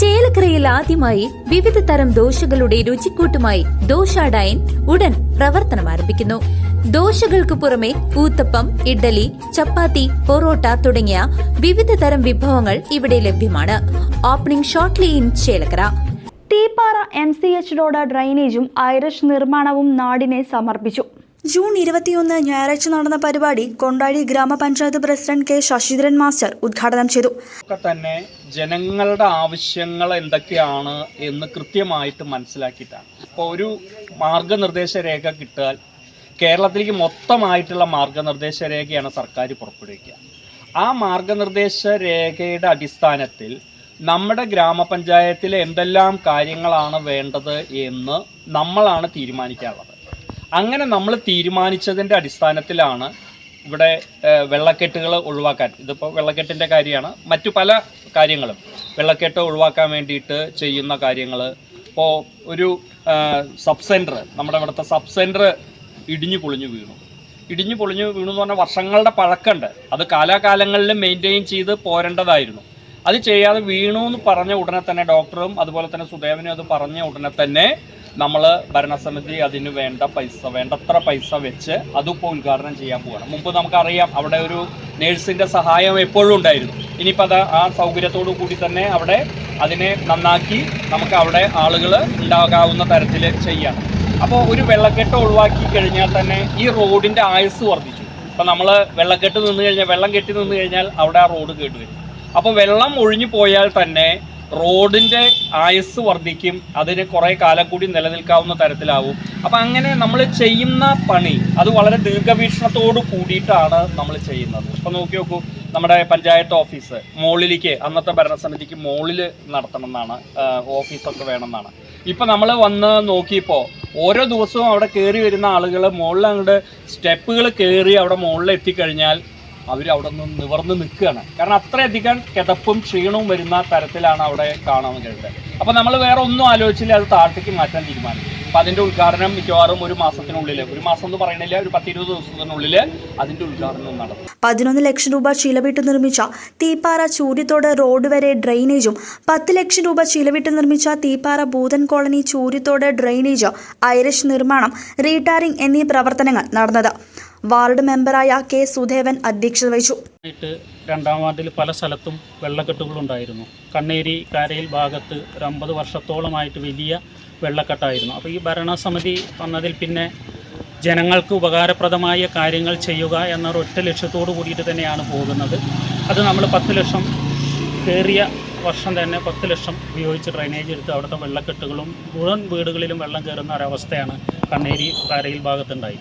ചേലക്കരയിൽ ആദ്യമായി വിവിധ തരം ദോശകളുടെ രുചിക്കൂട്ടുമായി ദോശ ഡൈൻ ഉടൻ പ്രവർത്തനം ആരംഭിക്കുന്നു. ദോശകൾക്ക് പുറമെ ഊത്തപ്പം ഇഡ്ഡലി ചപ്പാത്തി പൊറോട്ട തുടങ്ങിയ വിവിധ തരം വിഭവങ്ങൾ ഇവിടെ ലഭ്യമാണ്. Opening shortly in Chelakkara. Theeppara M C H road ഡ്രൈനേജും Irish നിർമ്മാണവും നാടിനെ സമർപ്പിച്ചു. ജൂൺ ഇരുപത്തിയൊന്ന് ഞായറാഴ്ച നടന്ന പരിപാടി കൊണ്ടാടി ഗ്രാമപഞ്ചായത്ത് പ്രസിഡന്റ് കെ ശശിധരൻ മാസ്റ്റർ ഉദ്ഘാടനം ചെയ്തു. തന്നെ ജനങ്ങളുടെ ആവശ്യങ്ങൾ എന്തൊക്കെയാണ് എന്ന് കൃത്യമായിട്ട് മനസ്സിലാക്കിയിട്ടാണ്. ഇപ്പോൾ ഒരു മാർഗനിർദ്ദേശ രേഖ കിട്ടാൽ കേരളത്തിലേക്ക് മൊത്തമായിട്ടുള്ള മാർഗനിർദ്ദേശ രേഖയാണ് സർക്കാർ പുറപ്പെടുവിക്കുക. ആ മാർഗനിർദ്ദേശ രേഖയുടെ അടിസ്ഥാനത്തിൽ നമ്മുടെ ഗ്രാമപഞ്ചായത്തിൽ എന്തെല്ലാം കാര്യങ്ങളാണ് വേണ്ടത് എന്ന് നമ്മളാണ് തീരുമാനിക്കാനുള്ളത് അങ്ങനെ നമ്മൾ തീരുമാനിച്ചതിന്റെ അടിസ്ഥാനത്തിലാണ് ഇവിടെ വെള്ളക്കെട്ടുകൾ ഒഴിവാക്കാൻ. ഇതിപ്പോൾ വെള്ളക്കെട്ടിന്റെ കാര്യമാണ്. മറ്റു പല കാര്യങ്ങളും. വെള്ളക്കെട്ട് ഒഴിവാക്കാൻ വേണ്ടിയിട്ട് ചെയ്യുന്ന കാര്യങ്ങൾ ഇപ്പോൾ ഒരു സബ് സെന്റർ നമ്മുടെ ഇവിടുത്തെ സബ് സെന്റർ ഇടിഞ്ഞു പൊളിഞ്ഞു വീണു. ഇടിഞ്ഞു പൊളിഞ്ഞു വീണു എന്ന് പറഞ്ഞാൽ വർഷങ്ങളുടെ പഴക്കമുണ്ട്. അത് കാലാകാലങ്ങളിൽ മെയിന്റെയിൻ ചെയ്ത് പോരേണ്ടതായിരുന്നു. അത് ചെയ്യാതെ വീണു എന്ന് പറഞ്ഞ ഉടനെ തന്നെ ഡോക്ടറും അതുപോലെ തന്നെ സുദേവനും അത് പറഞ്ഞ ഉടനെ തന്നെ നമ്മൾ ഭരണസമിതി അതിന് വേണ്ട പൈസ വേണ്ടത്ര പൈസ വെച്ച് അതിപ്പോൾ ഉദ്ഘാടനം ചെയ്യാൻ പോവുകയാണ് മുമ്പ് നമുക്കറിയാം അവിടെ ഒരു നേഴ്സിന്റെ സഹായം എപ്പോഴും ഉണ്ടായിരുന്നു. ഇനിയിപ്പോൾ അത് ആ സൗകര്യത്തോടു കൂടി തന്നെ അവിടെ അതിനെ നന്നാക്കി നമുക്ക് അവിടെ ആളുകൾ ഉണ്ടാകാവുന്ന തരത്തിൽ ചെയ്യണം അപ്പോൾ ഒരു വെള്ളക്കെട്ട് ഒഴിവാക്കി കഴിഞ്ഞാൽ തന്നെ ഈ റോഡിന്റെ ആയുസ് വർദ്ധിച്ചു. ഇപ്പോൾ നമ്മൾ വെള്ളക്കെട്ട് നിന്ന് കഴിഞ്ഞാൽ വെള്ളം കെട്ടി നിന്ന് കഴിഞ്ഞാൽ അവിടെ ആ റോഡ് കേട്ടുവരും അപ്പോൾ വെള്ളം ഒഴിഞ്ഞു പോയാൽ തന്നെ റോഡിന്റെ ആയുസ് വർദ്ധിക്കും അതിന് കുറേ കാലം കൂടി നിലനിൽക്കാവുന്ന തരത്തിലാവും. അപ്പം അങ്ങനെ നമ്മൾ ചെയ്യുന്ന പണി അത് വളരെ ദീർഘവീക്ഷണത്തോട് കൂടിയിട്ടാണ് നമ്മൾ ചെയ്യുന്നത്. ഇപ്പം നോക്കി നോക്കൂ നമ്മുടെ പഞ്ചായത്ത് ഓഫീസ് മുകളിലേക്ക് അന്നത്തെ ഭരണസമിതിക്ക് മുകളിൽ നടത്തണം എന്നാണ് ഓഫീസൊക്കെ വേണമെന്നാണ്. ഇപ്പം നമ്മൾ വന്ന് നോക്കിയപ്പോൾ ഓരോ ദിവസവും അവിടെ കയറി വരുന്ന ആളുകൾ മുകളിൽ അങ്ങോട്ട് സ്റ്റെപ്പുകൾ കയറി അവിടെ മുകളിൽ എത്തിക്കഴിഞ്ഞാൽ അവർ അവിടെ നിന്ന് നിവർന്ന് നിൽക്കുകയാണ്. കാരണം അത്രയധികം കിതപ്പും ക്ഷീണവും വരുന്ന തരത്തിലാണ് അവിടെ കാണാൻ കഴിയുന്നത്. അപ്പോൾ നമ്മൾ വേറെ ഒന്നും ആലോചിച്ചില്ല അത് താഴ്ത്തേക്ക് മാറ്റാൻ തീരുമാനിച്ചു. അപ്പോൾ അതിന്റെ ഉദ്ഘാടനം മിക്കവാറും ഒരു മാസത്തിനുള്ളിൽ ഒരു മാസം എന്ന് പറയണില്ല ഒരു പത്തിരുപത് ദിവസത്തിനുള്ളിൽ അതിന്റെ ഉദ്ഘാടനം നടത്തും. പതിനൊന്ന് ലക്ഷം രൂപ ചിലവിട്ട് നിർമ്മിച്ച തീപ്പാറ ചൂര്യത്തോട് റോഡ് വരെ ഡ്രെയിനേജും പത്ത് ലക്ഷം രൂപ ചിലവിട്ട് നിർമ്മിച്ച Theeppara Bhoothan colony Chooriyathodu drainage Irish നിർമ്മാണം റീടാറിംഗ് എന്നീ പ്രവർത്തനങ്ങൾ നടന്നത്. വാർഡ് മെമ്പറായ കെ സുധേവൻ അധ്യക്ഷത വഹിച്ചു. രണ്ടാം വാർഡിൽ പല സ്ഥലത്തും വെള്ളക്കെട്ടുകളുണ്ടായിരുന്നു. കണ്ണേരി കാരയിൽ ഭാഗത്ത് ഒരു അമ്പത് വർഷത്തോളമായിട്ട് വലിയ വെള്ളക്കെട്ടായിരുന്നു. അപ്പോൾ ഈ ഭരണസമിതി വന്നതിൽ പിന്നെ ജനങ്ങൾക്ക് ഉപകാരപ്രദമായ കാര്യങ്ങൾ ചെയ്യുക എന്ന ഒറ്റ ലക്ഷ്യത്തോടു കൂടിയിട്ട് തന്നെയാണ് പോകുന്നത്. അത് നമ്മൾ പത്ത് ലക്ഷം കയറിയ വർഷം തന്നെ പത്ത് ലക്ഷം ഉപയോഗിച്ച് ഡ്രൈനേജ് എടുത്ത് അവിടുത്തെ വെള്ളക്കെട്ടുകളും മുഴുവൻ വീടുകളിലും വെള്ളം കയറുന്ന ഒരവസ്ഥയാണ് കണ്ണേരി കാരയിൽ ഭാഗത്തുണ്ടായി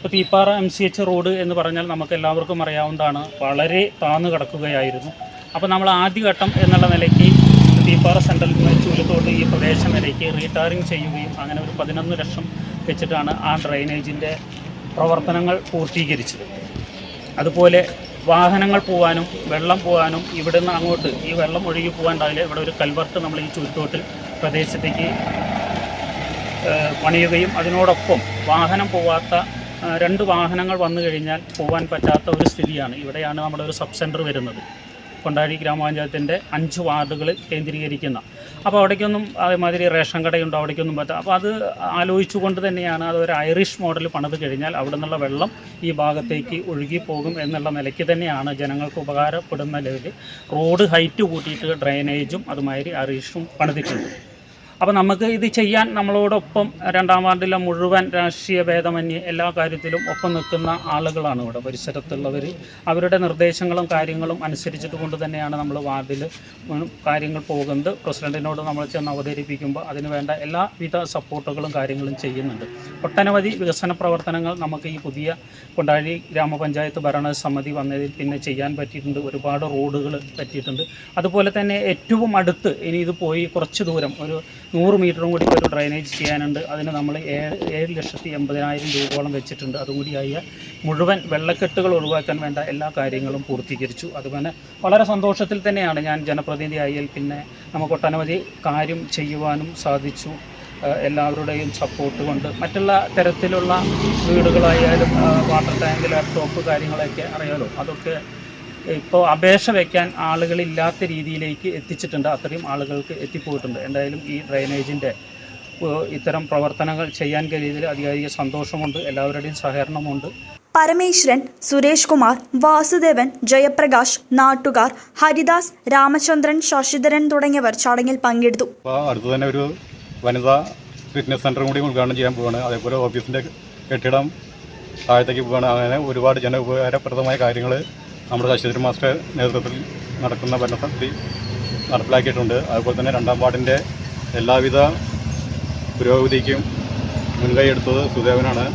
ഇപ്പോൾ Theeppara M C H road എന്ന് പറഞ്ഞാൽ നമുക്ക് എല്ലാവർക്കും അറിയാവുന്നതാണ്. വളരെ താന്നു കിടക്കുകയായിരുന്നു. അപ്പോൾ നമ്മൾ ആദ്യഘട്ടം എന്നുള്ള നിലയ്ക്ക് തീപ്പാറ സെൻട്രൽ ചുരുത്തോട്ട് ഈ പ്രദേശം വരേക്ക് റീടാറിങ് ചെയ്യുകയും അങ്ങനെ ഒരു പതിനൊന്ന് ലക്ഷം വെച്ചിട്ടാണ് ആ ഡ്രൈനേജിന്റെ പ്രവർത്തനങ്ങൾ പൂർത്തീകരിച്ചത്. അതുപോലെ വാഹനങ്ങൾ പോകാനും വെള്ളം പോകാനും ഇവിടുന്ന് അങ്ങോട്ട് ഈ വെള്ളം ഒഴുകി പോകാണ്ടാവില്ല ഇവിടെ ഒരു കൽവർട്ട് നമ്മൾ ഈ ചുരുത്തോട്ടിൽ പ്രദേശത്തേക്ക് പണിയുകയും അതിനോടൊപ്പം വാഹനം പോവാത്ത രണ്ട് വാഹനങ്ങൾ വന്നു കഴിഞ്ഞാൽ പോകാൻ പറ്റാത്ത ഒരു സ്ഥിതിയാണ്. ഇവിടെയാണ് നമ്മുടെ ഒരു സബ് സെന്റർ വരുന്നത്. കൊണ്ടാഴി ഗ്രാമപഞ്ചായത്തിന്റെ അഞ്ച് വാർഡുകൾ കേന്ദ്രീകരിക്കുന്ന. അപ്പോൾ അവിടേക്കൊന്നും അതേമാതിരി റേഷൻ കടയുണ്ട് അവിടേക്കൊന്നും പറ്റാം അപ്പോൾ അത് ആലോചിച്ചുകൊണ്ട് തന്നെയാണ് അത് ഒരു ഐറിഷ് മോഡൽ പണിത് കഴിഞ്ഞാൽ അവിടെ നിന്നുള്ള വെള്ളം ഈ ഭാഗത്തേക്ക് ഒഴുകി പോകും എന്നുള്ള നിലയ്ക്ക് തന്നെയാണ് ജനങ്ങൾക്ക് ഉപകാരപ്പെടുന്ന ലെവലിൽ റോഡ് ഹൈറ്റ് കൂട്ടിയിട്ട് ഡ്രെയിനേജും അതുമാതിരി ഐറിഷും പണിതിട്ടുണ്ട്. അപ്പോൾ നമുക്ക് ഇത് ചെയ്യാൻ നമ്മളോടൊപ്പം രണ്ടാം വാർഡിലെ മുഴുവൻ രാഷ്ട്രീയ ഭേദമന്യേ എല്ലാ കാര്യത്തിലും ഒപ്പം നിൽക്കുന്ന ആളുകളാണ് ഇവിടെ പരിസരത്തുള്ളവർ അവരുടെ നിർദ്ദേശങ്ങളും കാര്യങ്ങളും അനുസരിച്ചിട്ട് കൊണ്ട് തന്നെയാണ് നമ്മൾ വാർഡിൽ കാര്യങ്ങൾ പോകുന്നത്. പ്രസിഡന്റിനോട് നമ്മൾ ചെന്ന് അവതരിപ്പിക്കുമ്പോൾ അതിന് വേണ്ട എല്ലാവിധ സപ്പോർട്ടുകളും കാര്യങ്ങളും ചെയ്യുന്നുണ്ട്. ഒട്ടനവധി വികസന പ്രവർത്തനങ്ങൾ നമുക്ക് ഈ പുതിയ കൊണ്ടാഴി ഗ്രാമപഞ്ചായത്ത് ഭരണസമിതി വന്നതിൽ പിന്നെ ചെയ്യാൻ പറ്റിയിട്ടുണ്ട്. ഒരുപാട് റോഡുകൾ പറ്റിയിട്ടുണ്ട്. അതുപോലെ തന്നെ ഏറ്റവും അടുത്ത് ഇനി ഇത് പോയി കുറച്ച് ദൂരം ഒരു നൂറ് മീറ്ററും കൂടി ഒരു ഡ്രൈനേജ് ചെയ്യാനുണ്ട്. അതിന് നമ്മൾ ഏഴ് ഏഴ് ലക്ഷത്തി എൺപതിനായിരം രൂപയോളം വെച്ചിട്ടുണ്ട്. അതുകൂടിയായ മുഴുവൻ വെള്ളക്കെട്ടുകൾ ഒഴിവാക്കാൻ വേണ്ട എല്ലാ കാര്യങ്ങളും പൂർത്തീകരിച്ചു. അതുപോലെ വളരെ സന്തോഷത്തിൽ തന്നെയാണ് ഞാൻ ജനപ്രതിനിധി ജനപ്രതിനിധിയായാൽ പിന്നെ നമുക്ക് ഒട്ടനവധി കാര്യം ചെയ്യുവാനും സാധിച്ചു. എല്ലാവരുടെയും സപ്പോർട്ട് കൊണ്ട് മറ്റുള്ള തരത്തിലുള്ള വീടുകളായാലും വാട്ടർ ടാങ്ക് ലാപ്ടോപ്പ് കാര്യങ്ങളൊക്കെ അറിയാലോ അതൊക്കെ ഇപ്പോൾ അപേക്ഷ വയ്ക്കാൻ ആളുകളില്ലാത്ത രീതിയിലേക്ക് എത്തിച്ചിട്ടുണ്ട്. അത്രയും ആളുകൾക്ക് എത്തിപ്പോയിട്ടുണ്ട്. എന്തായാലും ഈ ഡ്രൈനേജിന്റെ ഏഹ്, ഇത്തരം പ്രവർത്തനങ്ങൾ ചെയ്യാൻ കഴിയുന്നതിൽ അധികാരിക സന്തോഷമുണ്ട്. എല്ലാവരുടെയും സഹകരണമുണ്ട്. പരമേശ്വരൻ സുരേഷ് കുമാർ വാസുദേവൻ ജയപ്രകാശ് നാട്ടുകാർ ഹരിദാസ് രാമചന്ദ്രൻ ശശിധരൻ തുടങ്ങിയവർ ചടങ്ങിൽ പങ്കെടുത്തു. അടുത്ത് തന്നെ ഒരു വനിതാ ഫിറ്റ്നസ് സെന്റർ കൂടി ഉദ്ഘാടനം ചെയ്യാൻ പോവാണ്. അതേപോലെ ഓഫീസിന്റെ കെട്ടിടം താഴത്തേക്ക് പോവാണ്. അങ്ങനെ ഒരുപാട് ജന ഉപകാരപ്രദമായ കാര്യങ്ങൾ നമ്മുടെ ശശിധരൻ മാസ്റ്റർ നേതൃത്വത്തിൽ നടക്കുന്ന ഭരണസമിതി നടപ്പിലാക്കിയിട്ടുണ്ട്. അതുപോലെ തന്നെ രണ്ടാം വാർഡിന്റെ എല്ലാവിധ പുരോഗതിക്കും മുൻകൈ എടുത്തത് സുദേവനാണ്.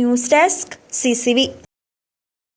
News desk C